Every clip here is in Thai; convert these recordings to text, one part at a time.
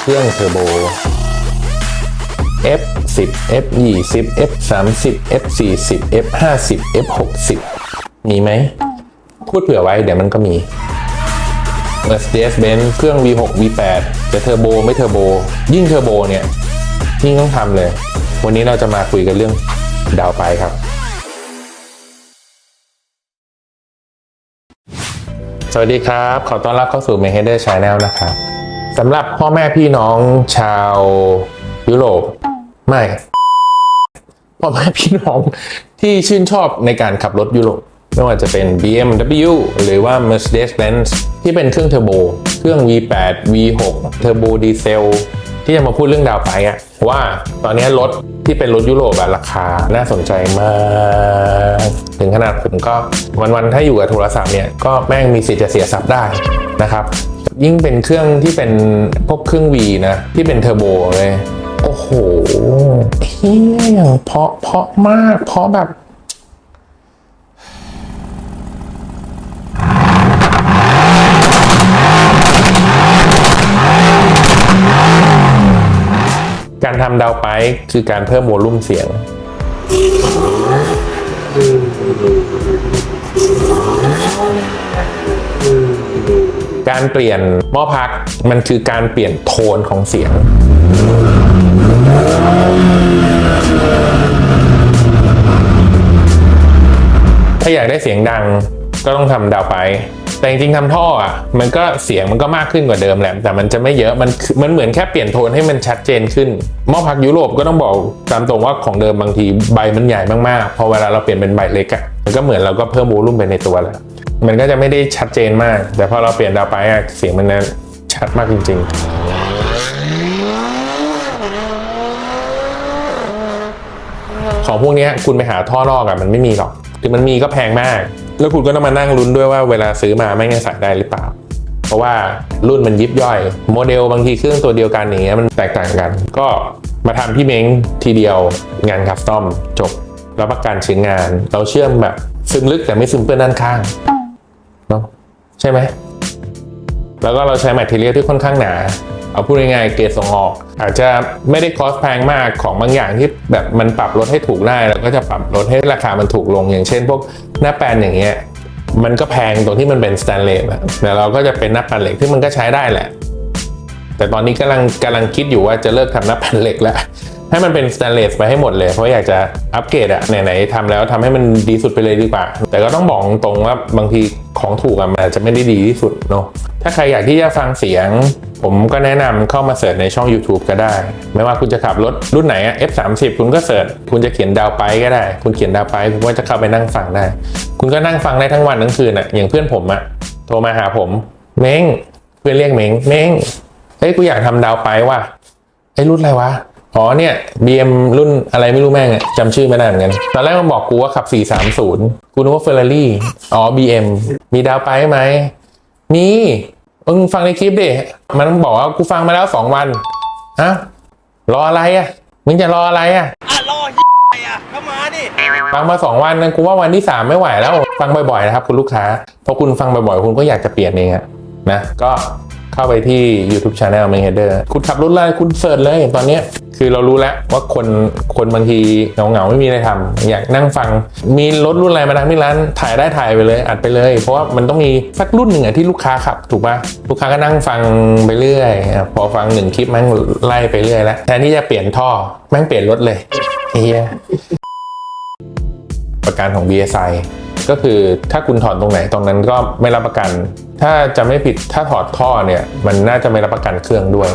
เครื่องเทอร์โบ F 10 F 20 F 30 F 40 F 50 F 60 มีไหม พูดเผื่อไว้เดี๋ยวมันก็มี Mercedes Benz เครื่อง V6 V8 จะเทอร์โบไม่เทอร์โบ ยิ่งเทอร์โบเนี่ยยิ่งต้องทำเลย วันนี้เราจะมาคุยกันเรื่องดาวไปครับ สวัสดีครับ ขอต้อนรับเข้าสู่ m a y h e a d e r Channel นะครับสำหรับพ่อแม่พี่น้องชาวยุโรปไม่พ่อแม่พี่น้องที่ชื่นชอบในการขับรถยุโรปไม่ว่าจะเป็น BMW หรือว่า Mercedes-Benz ที่เป็นเครื่องเทอร์โบ เครื่อง V8 V6 เทอร์โบดีเซล ที่จะมาพูดเรื่องดาวไปอะว่าตอนนี้รถที่เป็นรถยุโรปอะราคาน่าสนใจมาก ถึงขนาดผมก็วันๆถ้าอยู่กับโทรศัพท์เนี่ยก็แม่งมีสิทธิ์จะเสียทรัพย์ได้นะครับ ยิ่งเป็นเครื่องที่เป็นพวกเครื่อง V นะ ที่เป็นเทอร์โบเลย โอ้โหเฮียอย่างเพราะเพราะมาก เพราะแบบ การทำดาวไปคือการเพิ่มโวลูมเสียง การเปลี่ยนหม้อพักมันคือการเปลี่ยนโทนของเสียงถ้าอยากได้เสียงดังก็ต้องทำดาวไป แต่จริงๆทำท่ออะมันก็เสียงมันก็มากขึ้นกว่าเดิมแหละแต่มันจะไม่เยอะมันมันเหมือนแค่เปลี่ยนโทนให้มันชัดเจนขึ้นหม้อพักยุโรปก็ต้องบอกตามตรงว่าของเดิมบางทีใบมันใหญ่มากๆพอเวลาเราเปลี่ยนเป็นใบเล็กอะมันก็เหมือนเราก็เพิ่มโวลูมไปในตัวแล้วมันก็จะไม่ได้ชัดเจนมาก แต่พอเราเปลี่ยนดาวไปอะเสียงมันนั้นชัดมากจริง ๆของพวกนี้คุณไปหาท่อนอกอะมันไม่มีหรอก ถึงมันมีก็แพงมาก แล้วคุณก็ต้องมานั่งลุ้นด้วยว่าเวลาซื้อมาไม่งใส่ได้หรือเปล่า เพราะว่ารุ่นมันยิบย่อย โมเดลบางทีเครื่องตัวเดียวกันอย่างเงี้ยมันแตกต่างกัน ก็มาทำที่เม้งทีเดียวงานคัสตอมจบรับประกันชิ้นงาน เราเชื่อมแบบซึมลึกแต่ไม่ซึมเปื้อนด้านข้างเนาะใช่ไหมแล้วก็เราใช้แมทเทียลที่ค่อนข้างหนา เอาพูดง่ายๆเกรดส่งออก อาจจะไม่ได้คอสแพงมากของบางอย่างที่แบบมันปรับลดให้ถูกได้เราก็จะปรับลดให้ราคามันถูกลง อย่างเช่น พวกหน้าแปลนอย่างเงี้ยมันก็แพงตรงที่มันเป็นสแตนเลสอะแต่เราก็จะเป็นหน้าแปลนเหล็กที่มันก็ใช้ได้แหละ แต่ตอนนี้กำลังกำลังคิดอยู่ว่าจะเลิกทำหน้าแผ่นเหล็กแล้ว ให้มันเป็นสแตนเลสไปให้หมดเลย เพราะอยากจะอัปเกรดอะไหนๆทำแล้วทำให้มันดีสุดไปเลยดีกว่า แต่ก็ต้องบอกตรงว่าบางทีของถูกอะมันอาจจะไม่ได้ดีที่สุดเนาะถ้าใครอยากที่จะฟังเสียง ผมก็แนะนำเข้ามาเสิร์ชในช่อง YouTube ก็ได้ ไม่ว่าคุณจะขับรถรุ่นไหนอะ F30 คุณก็เสิร์ชคุณจะเขียนดาวไปก็ได้ คุณเขียนดาวไปคุณก็จะเข้าไปนั่งฟังได้ คุณก็นั่งฟังได้ทั้งวันทั้งคืนอะอย่างเพื่อนผมอะโทรมาหาผม เม้งเพื่อนเรียกเม้งเม้งเฮ้ยกูอยากทำดาวไปว่ะไอ้รุ่นอะไรวะ อ๋อเนี่ย BM รุ่นอะไรไม่รู้แม่งอะจำชื่อไม่ได้เหมือนกันตอนแรกมันบอกกูว่าขับ 430 กูนึกว่าเฟอร์รารี่อ๋อ BM มีดาวไปไหมมีมึงฟังในคลิปดิ มันบอกว่ากูฟังมาแล้ว2วันฮะรออะไรอะมึงจะรออะไรอะอะรอเฮียอะไรอะก็มาดิฟังมา2วันนะกูว่าวันที่3ไม่ไหวแล้ว ฟังบ่อยๆนะครับคุณลูกค้าพอคุณฟังบ่อยๆคุณก็อยากจะเปลี่ยนเองอะนะก็ เข้าไปที่ YouTube Channel m a y h e a d e r คุณขับรถอะไรคุณเสิร์ชเลยตอนนี้คือเรารู้แล้วว่าคนคนบางทีเหงาๆไม่มีอะไรทำอยากนั่งฟัง มีรถรุ่นอะไรมาทำที่ร้านถ่ายได้ถ่ายไปเลย อัดไปเลย เพราะว่ามันต้องมีสักรุ่นหนึ่งอะที่ลูกค้าขับถูกปะลูกค้าก็นั่งฟังไปเรื่อย พอฟังหนึ่งคลิปแม่งไล่ไปเรื่อยแล้วแทนที่จะเปลี่ยนท่อแม่งเปลี่ยนรถเลยเฮียประกันของ BSI ก็คือถ้าคุณถอดตรงไหนตรงนั้นก็ไม่รับประกัน ถ้าจะไม่ผิดถ้าถอดท่อเนี่ยมันน่าจะไม่รับประกันเครื่องด้วย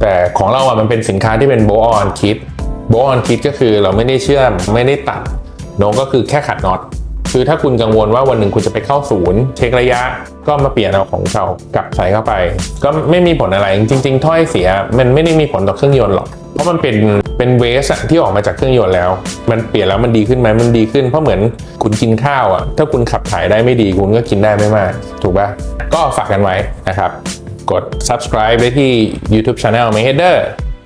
แต่ของเราอะมันเป็นสินค้าที่เป็นโบออนคิดโบออนคิดก็คือเราไม่ได้เชื่อมไม่ได้ตัดโน้ก็คือแค่ขัดน็อตคือถ้าคุณกังวลว่าวันหนึ่งคุณจะไปเข้าศูนย์ เช็คระยะก็มาเปลี่ยนเอาของเก่ากลับใส่เข้าไป ก็ไม่มีผลอะไรจริง ๆ ถ้อยเสียมันไม่ได้มีผลต่อเครื่องยนต์หรอก เพราะมันเป็นเป็นเวสอะที่ออกมาจากเครื่องยนต์แล้ว มันเปลี่ยนแล้วมันดีขึ้นไหมมันดีขึ้นเพราะเหมือนคุณกินข้าวอะถ้าคุณขับถ่ายได้ไม่ดีคุณก็กินได้ไม่มาก ถูกปะก็ฝากกันไว้นะครับ กด subscribe ได้ที่ YouTube Channel m a y h e a d e r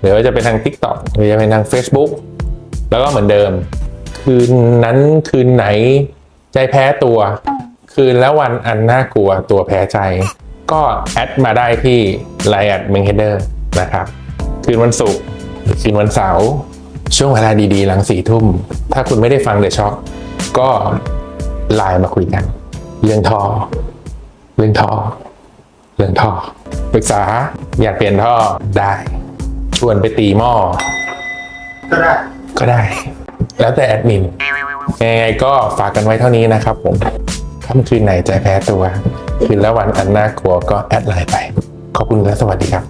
หรือว่าจะเป็นทาง TikTok หรือจะเป็นทาง Facebook แล้วก็เหมือนเดิม คืนนั้นคืนไหนใจแพ้ตัว คืนและวันอันน่ากลัวตัวแพ้ใจ ก็แอดมาได้ที่ไลน์แอดเมงเฮเดอร์นะครับ คืนวันศุกร์ คืนวันเสาร์ช่วงเวลาดีๆ หลังสี่ทุ่ม ถ้าคุณไม่ได้ฟังเดอะช็อคก็ไลน์มาคุยกัน เรื่องท่อ เรื่องท่อ เรื่องท่อปรึกษาอยากเปลี่ยนท่อได้ ชวนไปตีหม้อก็ได้ ก็ได้ แล้วแต่แอดมินยังไงก็ฝากกันไว้เท่านี้นะครับผมค่ำคืนไหนใจแพ้ตัว คืนและวันอันน่ากลัวก็แอดไลน์ไป ขอบคุณและสวัสดีครับ